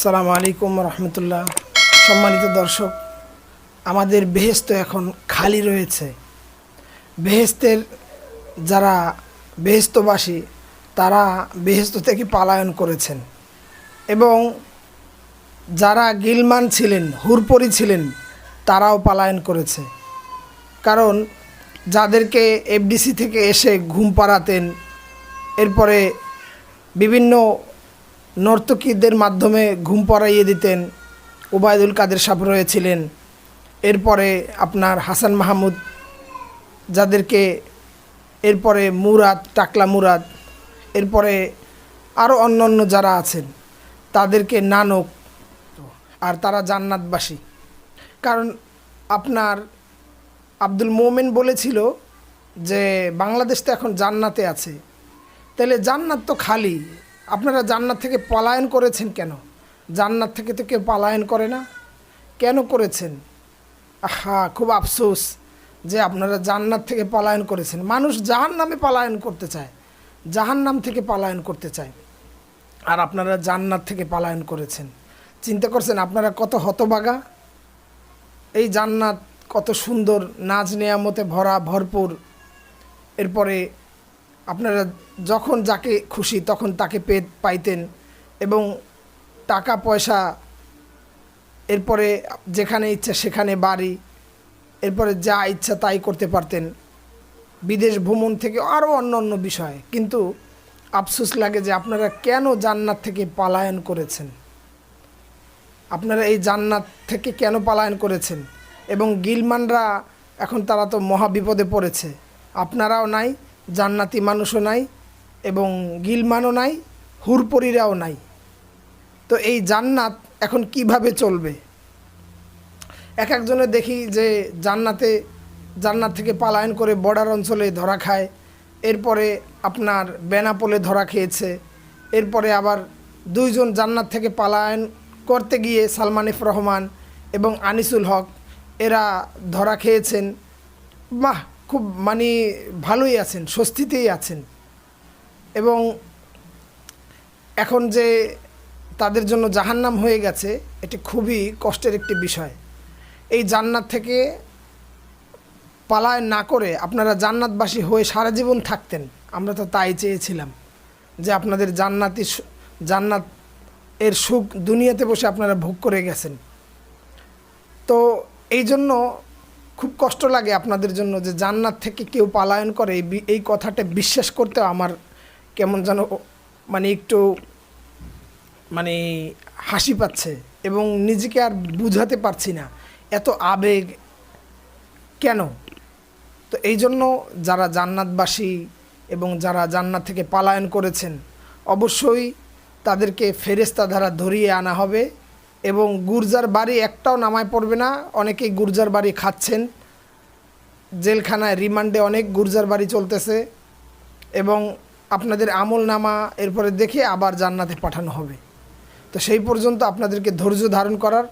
সালাম আলাইকুম রহমতুল্লাহ। সম্মানিত দর্শক, আমাদের বেহেস্ত এখন খালি রয়েছে। বেহেস্তের যারা বেহেস্তবাসী তারা বেহেস্ত থেকে পালায়ন করেছেন। এবং যারা গিলমান ছিলেন, হুরপরি ছিলেন, তারাও পালায়ন করেছে। কারণ যাদেরকে এফডিসি থেকে এসে ঘুম পাড়াতেন, এরপরে বিভিন্ন নর্তকীদের মাধ্যমে ঘুম পড়াইয়ে দিতেন, ওবায়দুল কাদের সাহেব রয়েছিলেন এরপরে আপনার হাসান মাহমুদ, যাদেরকে এরপরে মুরাদ, টাকলা মুরাদ, এরপরে আরও অন্য অন্য যারা আছেন, তাদেরকে নানক আর তারা জান্নাতবাসী। কারণ আপনার আব্দুল মোমেন বলেছিল যে, বাংলাদেশ তো এখন জান্নাতে আছে। তাহলে জান্নাত তো খালি। আপনারা জান্নাত থেকে পলায়ন করেছেন কেন? জান্নাত থেকে তো কেউ পলায়ন করে না। কেন করেছেন? আহা, খুব আফসোস যে আপনারা জান্নাত থেকে পলায়ন করেছেন। মানুষ জাহান নামে পলায়ন করতে চায় জাহান নাম থেকে পলায়ন করতে চায়। আর আপনারা জান্নাত থেকে পলায়ন করেছেন। চিন্তা করছেন, আপনারা কত হতবাগা এই জান্নাত কত সুন্দর নাচ নেয়ামতে ভরা, ভরপুর। এরপরে আপনারা যখন যাকে খুশি তখন তাকে পে পাইতেন এবং টাকা, পয়সা, এরপরে যেখানে ইচ্ছা সেখানে বাড়ি, এরপরে যা ইচ্ছা তাই করতে পারতেন। বিদেশ ভ্রমণ থেকে আরও অন্য অন্য বিষয়। কিন্তু আফসোস লাগে যে আপনারা কেন জান্নাত থেকে পালায়ন করেছেন? আপনারা এই জান্নাত থেকে কেন পালায়ন করেছেন? এবং গিলমানরা এখন তারা তো মহা বিপদে পড়েছে। আপনারাও নাই জান্নাতি মানুষও নাই এবং গিলমানও নাই, হুরপরিরাও নাই। তো এই জান্নাত এখন কীভাবে চলবে? এক একজনে দেখি যে জান্নাতে, জান্নাত থেকে পালায়ন করে বর্ডার অঞ্চলে ধরা খায়, এরপরে আপনার বেনাপোলে ধরা খেয়েছে, এরপরে আবার দুইজন জান্নাত থেকে পালায়ন করতে গিয়ে সালমানিফ রহমান এবং আনিসুল হক, এরা ধরা খেয়েছেন। বাহ! খুব মানে ভালোই আছেন, স্বস্তিতেই আছেন। এবং এখন যে তাদের জন্য জাহান্নাম হয়ে গেছে, এটি খুবই কষ্টের একটি বিষয়। এই জান্নাত থেকে পালায় না করে আপনারা জান্নাতবাসী হয়ে সারা জীবন থাকতেন, আমরা তো তাই চেয়েছিলাম যে আপনাদের জান্নাতি জান্নাত এর সুখ দুনিয়াতে বসে আপনারা ভোগ করে গেছেন। তো এই জন্য খুব কষ্ট লাগে আপনাদের জন্য যে জান্নাত থেকে কেউ পালায়ন করে। এই এই কথাটা বিশ্বাস করতে আমার কেমন যেন মানে একটু মানে হাসি পাচ্ছে এবং নিজেকে আর বুঝাতে পারছি না। এত আবেগ কেন? তো এই জন্য যারা জান্নাতবাসী এবং যারা জান্নাত থেকে পালায়ন করেছেন, অবশ্যই তাদেরকে ফেরেস্তা দ্বারা ধরিয়ে আনা হবে। এবং গুর্জার বাড়ি একটাও নামায় পড়বে না। অনেকেই গুর্জার বাড়ি খাচ্ছেন। জেলখানায় রিমান্ডে অনেক গুর্জার বাড়ি চলতেছে এবং আপনাদের আমল নামা এরপরে দেখে আবার জান্নাতে পাঠানো হবে। তো সেই পর্যন্ত আপনাদেরকে ধৈর্য ধারণ করার